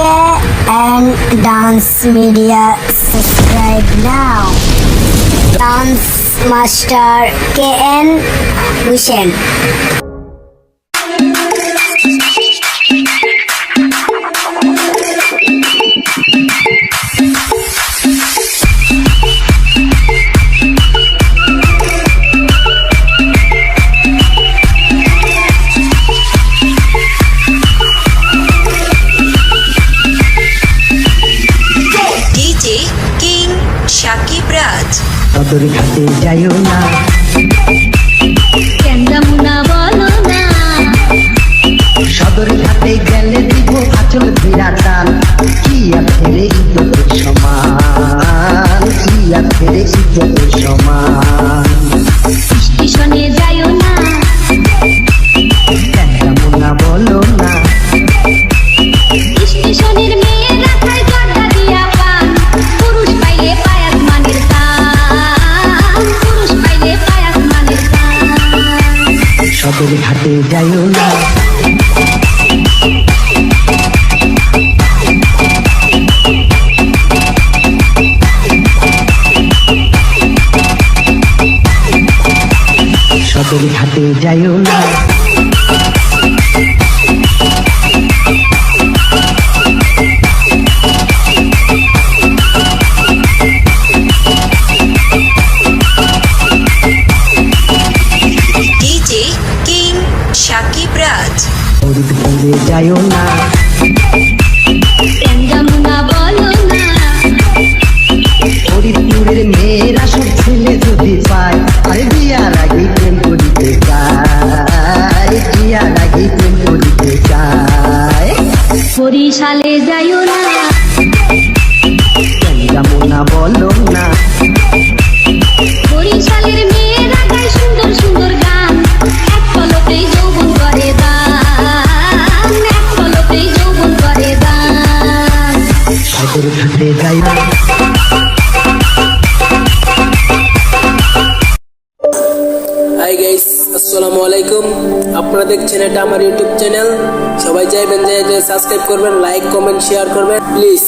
and Dance Media. Subscribe now. Dance Master KN Hussein. Shakib রাজ। সদর ঘাটে যাইও না। কেন্দামুনা বলো না। সদর ঘাটে গেলে দিব আচল ভিড়া টান কি আছে রে? সদর ঘাটে যাইও না। সদর ঘাটে যাইও না। ফরিদপুরে যাইও না। সালে মেয়েরা সব ছেলে যদি পায় আরে বিয়ার আগে প্রেম করিতে চায় বিয়ার আগে প্রেম করিতে চায়। বরিশালে যাইও না। হাই গাইস আসসালামু আলাইকুম আপনারা দেখছেন এটা আমার ইউটিউব চ্যানেল সবাই চাইবেন যে সাবস্ক্রাইব করবেন লাইক কমেন্ট শেয়ার করবেন প্লিজ